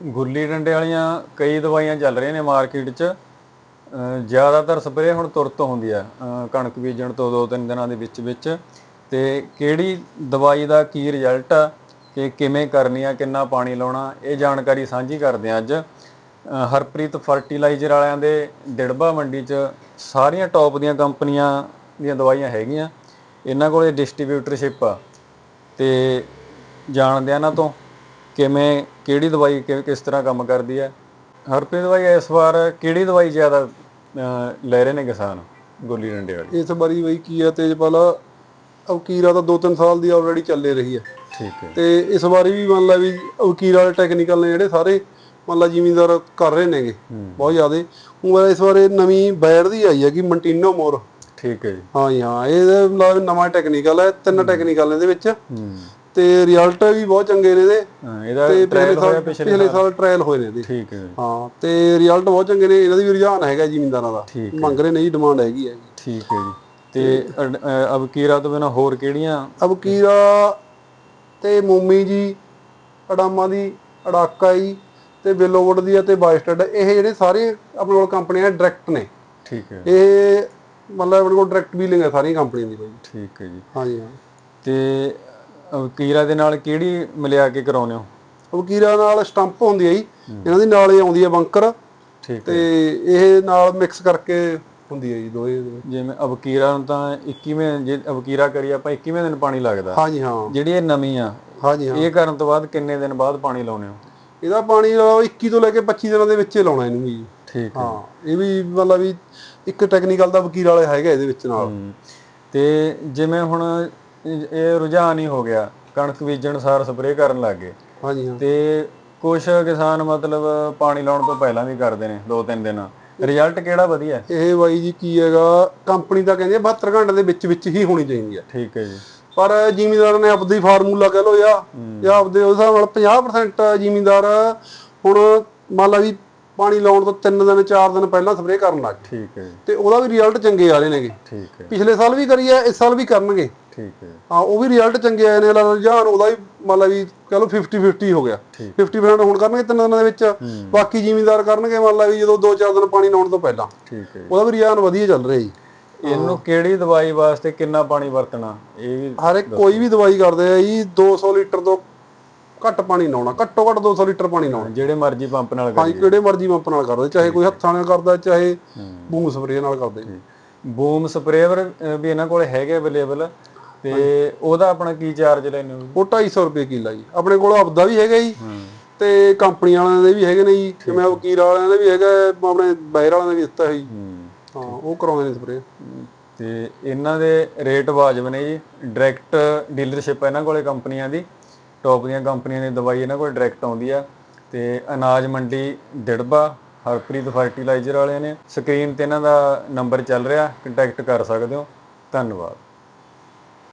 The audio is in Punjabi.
ਗੁੱਲੀ ਡੰਡੇ ਵਾਲੀਆਂ ਕਈ ਦਵਾਈਆਂ ਚੱਲ ਰਹੀਆਂ ਨੇ ਮਾਰਕੀਟ 'ਚ। ਜ਼ਿਆਦਾਤਰ ਸਪਰੇਅ ਹੁਣ ਤੁਰਤ ਹੁੰਦੀ ਆ। ਕਣਕ ਬੀਜਣ ਤੋਂ ਦੋ ਤਿੰਨ ਦਿਨਾਂ ਦੇ ਵਿੱਚ ਵਿੱਚ। ਤੇ ਕਿਹੜੀ ਦਵਾਈ ਦਾ ਕੀ ਰਿਜ਼ਲਟ ਆ? ਕਿ ਕਿਵੇਂ ਕਰਨੀ ਆ? ਕਿੰਨਾ ਪਾਣੀ ਲਾਉਣਾ? ਇਹ ਜਾਣਕਾਰੀ ਸਾਂਝੀ ਕਰਦੇ ਆ ਅੱਜ। ਹਰਪ੍ਰੀਤ ਫਰਟੀਲਾਈਜ਼ਰ ਵਾਲਿਆਂ ਦੇ ਦਿੜਬਾ ਮੰਡੀ 'ਚ ਸਾਰੀਆਂ ਟੌਪ ਦੀਆਂ ਕੰਪਨੀਆਂ ਦੀਆਂ ਦਵਾਈਆਂ ਹੈਗੀਆਂ। ਇਹਨਾਂ ਕੋਲੇ ਡਿਸਟ੍ਰੀਬਿਊਟਰਸ਼ਿਪ ਆ। ਤੇ ਜਾਣਦੇ ਆ ਇਹਨਾਂ ਤੋਂ। ਕਿਵੇਂ ਕਿਹੜੀ ਦਵਾਈ ਕਿ- ਕਿਸ ਤਰ੍ਹਾਂ ਕੰਮ ਕਰਦੀ ਹੈ? ਹਰਪ੍ਰੀਤ ਦਵਾਈ ਇਸ ਵਾਰ ਕਿਹੜੀ ਦਵਾਈ ਜ਼ਿਆਦਾ ਅਹ, ਲੈ ਰਹੇ ਨੇ ਕਿਸਾਨ ਗੁੱਲੀ ਡੰਡੇ ਵਾਲੀ? ਇਸ ਵਾਰੀ ਬਈ ਕੀ ਆ। ਤੇਜਪਾਲ ਅਵਕੀਰਾ ਤਾਂ 2-3 ਸਾਲ ਦੀ ਆਲਰੇਡੀ ਚੱਲੇ ਰਹੀ ਹੈ। ਠੀਕ ਹੈ। ਤੇ ਇਸ ਵਾਰੀ ਵੀ ਮੰਨ ਲਾ ਵੀ ਅਵਕੀਰ ਵਾਲੇ ਟੈਕਨੀਕਲ ਨੇ ਜਿਹੜੇ ਸਾਰੇ ਮੰਨ ਲਾ ਜ਼ਿਮੀਂਦਾਰ ਕਰ ਰਹੇ ਨੇਗੇ ਬਹੁਤ ਜ਼ਿਆਦੇ। ਉਹ ਇਸ ਵਾਰ ਨਵੀਂ ਬੈਰ ਦੀ ਆਈ ਹੈ ਕਿ ਮੰਟੀਨੋ ਮੋਰ ਠੀਕ ਹੈ ਜੀ। ਹਾਂ ਜੀ ਹਾਂ ਇਹ ਨਵਾਂ ਟੈਕਨੀਕਲ ਹੈ ਤਿੰਨ ਟੈਕਨੀਕਲ ਨੇ ਇਹਦੇ ਵਿੱਚ। ਹੂੰ। ਤੇ ਰਿਜ਼ਲਟ ਵੀ ਬਹੁਤ ਚੰਗੇ ਨੇ ਇਹਦੇ। ਹਾਂ, ਇਹਦਾ ਤੇ ਟ੍ਰਾਇਲ ਪਿਛਲੇ ਹੋਇਆ ਸਾਲ ਪਿਛਲੇ ਸਾਲ। ਟ੍ਰਾਇਲ ਹੋਏ ਨੇ ਇਹਦੇ। ਠੀਕ ਹੈ। ਹਾਂ ਤੇ ਰਿਜ਼ਲਟ ਬਹੁਤ ਚੰਗੇ ਨੇ ਇਹਨਾਂ ਦੀ ਵੀ ਰੁਝਾਨ ਹੈਗਾ ਜ਼ਿਮੀਂਦਾਰਾਂ ਦਾ। ਮੰਗ ਰਹੇ ਨੇ ਜੀ ਡਿਮਾਂਡ ਹੈਗੀ ਹੈ। ਠੀਕ ਹੈ ਜੀ। ਤੇ ਅਬਕੀਰਾ ਤੋਂ ਬਿਨਾ ਹੋਰ ਕਿਹੜੀਆਂ? ਅਬਕੀਰਾ ਤੇ ਮੋਮੀ ਜੀ ਅਡਾਮਾ ਦੀ ਅੜਾਕਾ ਜੀ ਤੇ ਬਿਲੋਵਡ ਦੀ ਅਤੇ ਬਾਇਸਟਡ ਇਹ ਜਿਹੜੇ ਸਾਰੇ ਆਪਣੇ ਕੋਲ ਕੰਪਨੀਆਂ ਡਾਇਰੈਕਟ ਨੇ। ਠੀਕ ਹੈ। ਇਹ ਮਤਲਬ ਆਪਣੇ ਕੋਲ ਡਾਇਰੈਕਟ ਡੀਲਿੰਗ ਹੈ ਸਾਰੀਆਂ ਕੰਪਨੀਆਂ ਦੀ ਬਾਈ। ਠੀਕ ਹੈ ਜੀ। ਹਾਂਜੀ ਹਾਂ। ਤੇ ਅਬਕੀਰਾ ਦੇ ਨਾਲ ਕਿਹੜੀ ਮਿਲਿਆ ਕੇ ਕਰਾਉਨੇ ਹੋ? ਅਬਕੀਰਾ ਨਾਲ ਸਟੰਪ ਹੁੰਦੀ ਹੈ ਜੀ। ਇਹਨਾਂ ਦੀ ਨਾਲ ਹੀ ਆਉਂਦੀ ਹੈ ਬੰਕਰ। ਠੀਕ ਤੇ ਇਹ ਨਾਲ ਮਿਕਸ ਕਰਕੇ ਹੁੰਦੀ ਹੈ ਜੀ ਦੋਏ। ਜਿਵੇਂ ਅਬਕੀਰਾ ਨੂੰ ਤਾਂ 21ਵੇਂ ਜੇ ਅਬਕੀਰਾ ਕਰੀ ਆਪਾਂ 21ਵੇਂ ਦਿਨ ਪਾਣੀ ਲੱਗਦਾ। ਹਾਂਜੀ ਹਾਂ। ਜਿਹੜੀ ਇਹ ਨਵੀਂ ਆ ਹਾਂਜੀ ਹਾਂ। ਇਹ ਕਰਨ ਤੋਂ ਬਾਅਦ ਕਿੰਨੇ ਦਿਨ ਬਾਅਦ ਪਾਣੀ ਲਾਉਨੇ ਹੋ? ਇਹਦਾ ਪਾਣੀ 21 ਤੋਂ ਲੈ ਕੇ 25 ਦਿਨਾਂ ਦੇ ਵਿੱਚ ਹੀ ਲਾਉਣਾ ਇਹਨੂੰ ਜੀ। ਠੀਕ ਹੈ। ਇਹ ਵੀ ਮਤਲਬ ਵੀ ਇੱਕ ਟੈਕਨੀਕਲ ਦਾ ਵਕੀਲ ਵਾਲੇ ਹੈਗਾ ਇਹਦੇ ਵਿੱਚ ਨਾਲ। ਤੇ ਜਿਵੇਂ ਹੁਣ ਇਹ ਰੁਝਾਨ ਹੀ ਹੋ ਗਿਆ। ਕਣਕ ਬੀਜਣ ਸਾਰ ਸਪਰੇਅ ਕਰਨ ਲੱਗ ਗਏ। ਹਾਂਜੀ ਹਾਂ। ਤੇ ਕੁਝ ਕਿਸਾਨ ਮਤਲਬ ਪਾਣੀ ਲਾਉਣ ਤੋਂ ਪਹਿਲਾਂ ਵੀ ਕਰਦੇ ਨੇ ਦੋ ਤਿੰਨ ਦਿਨ। ਰਿਜ਼ਲਟ ਕਿਹੜਾ ਵਧੀਆ? ਇਹ ਬਾਈ ਜੀ ਕੀ ਹੈਗਾ ਕੰਪਨੀ ਤਾਂ ਕਹਿੰਦੀ ਹੈ 72 ਘੰਟੇ ਦੇ ਵਿੱਚ ਵਿੱਚ ਹੀ ਹੋਣੀ ਚਾਹੀਦੀ ਹੈ ਠੀਕ ਹੈ ਜੀ। ਪਰ ਜ਼ਿਮੀਂਦਾਰ ਨੇ ਆਪਦੀ ਫਾਰਮੂਲਾ ਕਹਿ ਲੋ ਜਾਂ ਜਾਂ ਆਪਦੇ ਉਸ ਹਿਸਾਬ ਨਾਲ 50% ਜ਼ਿਮੀਂਦਾਰ ਹੁਣ ਮੰਨ ਲਾ ਵੀ ਪਾਣੀ ਲਾਉਣ ਤੋਂ 3 ਦਿਨ 4 ਦਿਨ ਪਹਿਲਾਂ ਸਪਰੇਅ ਕਰਨ ਲੱਗ ਠੀਕ ਹੈ ਤੇ ਉਹਦਾ ਵੀ ਰਿਜ਼ਲਟ ਚੰਗੇ ਆ ਰਹੇ ਨੇਗੇ। ਠੀਕ ਹੈ। ਪਿਛਲੇ ਸਾਲ ਵੀ ਕਰੀ ਹੈ ਇਸ ਸਾਲ ਵੀ ਕਰਨਗੇ। ਠੀਕ ਹੈ। ਹਾਂ ਉਹ ਵੀ ਰਿਜ਼ਲਟ ਚੰਗੇ ਆਏ ਨੇ ਲਾ ਰੁਝਾਨ ਉਹਦਾ ਵੀ ਮੰਨ ਲਾ ਵੀ ਕਹ ਲਓ 50 50 ਹੋ ਗਿਆ। 50% ਹੁਣ ਕਰਨਗੇ ਤਿੰਨ ਦਿਨਾਂ ਦੇ ਵਿੱਚ ਬਾਕੀ ਜ਼ਿਮੀਂਦਾਰ ਕਰਨਗੇ ਮੰਨ ਲਾ ਵੀ ਜਦੋਂ 2-4 ਦਿਨ ਪਾਣੀ ਲਾਉਣ ਤੋਂ ਪਹਿਲਾਂ। ਠੀਕ ਹੈ। ਉਹਦਾ ਵੀ ਰੁਝਾਨ ਵਧੀਆ ਚੱਲ ਰਿਹਾ ਜੀ। ਇਹਨੂੰ ਕਿਹੜੀ ਦਵਾਈ ਵਾਸਤੇ ਕਿੰਨਾ ਪਾਣੀ ਵਰਤਣਾ ਇਹ ਵੀ ਹਰ ਇੱਕ ਕੋਈ ਵੀ ਦਵਾਈ ਕਰਦੇ ਆ ਜੀ 200 ਲੀਟਰ ਤੋਂ ਘੱਟ ਪਾਣੀ ਲਾਉਣਾ ਘੱਟੋ ਘੱਟ 200 ਲੀਟਰ ਪਾਣੀ ਲਾਉਣਾ ਜਿਹੜੇ ਮਰਜ਼ੀ ਪੰਪ ਨਾਲ ਹਾਂਜੀ ਕਰੀਏ। ਕਿਹੜੇ ਮਰਜ਼ੀ ਪੰਪ ਨਾਲ ਕਰਦੇ ਚਾਹੇ ਕੋਈ ਹੱਥਾਂ ਨਾਲ ਕਰਦਾ ਚਾਹੇ ਬੂਮ ਸਪਰੇਅ ਨਾਲ ਕਰਦੇ। ਬੂਮ ਸਪਰੇਅਰ ਵੀ ਇਹਨਾਂ ਕੋਲ ਹੈਗੇ ਅਵੇਲੇਬਲ ਤੇ ਉਹਦਾ ਆਪਣਾ ਕੀ ਚਾਰਜ ਲੈਣੇ ਹੋ ਉਹ? 250 ਰੁਪਏ ਕਿੱਲਾ ਜੀ। ਆਪਣੇ ਕੋਲ ਆਪਦਾ ਵੀ ਹੈਗਾ ਜੀ ਤੇ ਕੰਪਨੀ ਵਾਲਿਆਂ ਦੇ ਵੀ ਹੈਗੇ ਨੇ ਜੀ। ਜਿਵੇਂ ਵਕੀਲ ਵਾਲਿਆਂ ਦੇ ਵੀ ਹੈਗਾ ਆਪਣੇ ਬਾਹਰ ਵਾਲਿਆਂ ਦੇ ਵੀ ਦਿੱਤਾ ਹੈ। ਜੀ ਹਾਂ ਉਹ ਕਰਾਉਂਦੇ ਨੇ ਸਪਰੇਅ ਤੇ ਇਹਨਾਂ ਦੇ ਰੇਟ ਵਾਜਬ ਨੇ ਜੀ। ਡਾਇਰੈਕਟ ਡੀਲਰਸ਼ਿਪ ਇਹਨਾਂ ਕੋਲੇ ਕੰਪਨੀਆਂ ਦੀ। ਟੌਪ ਦੀਆਂ ਕੰਪਨੀਆਂ ਦੀ ਦਵਾਈ ਇਹਨਾਂ ਕੋਲ ਡਾਇਰੈਕਟ ਆਉਂਦੀ ਆ। ਤੇ ਅਨਾਜ ਮੰਡੀ ਦਿੜਬਾ ਹਰਪ੍ਰੀਤ ਫਰਟੀਲਾਈਜ਼ਰ ਵਾਲਿਆਂ ਨੇ। ਸਕਰੀਨ ਤੇ ਇਹਨਾਂ ਦਾ ਨੰਬਰ ਚੱਲ ਰਿਹਾ। ਕੰਟੈਕਟ ਕਰ ਸਕਦੇ ਹੋ। ਧੰਨਵਾਦ।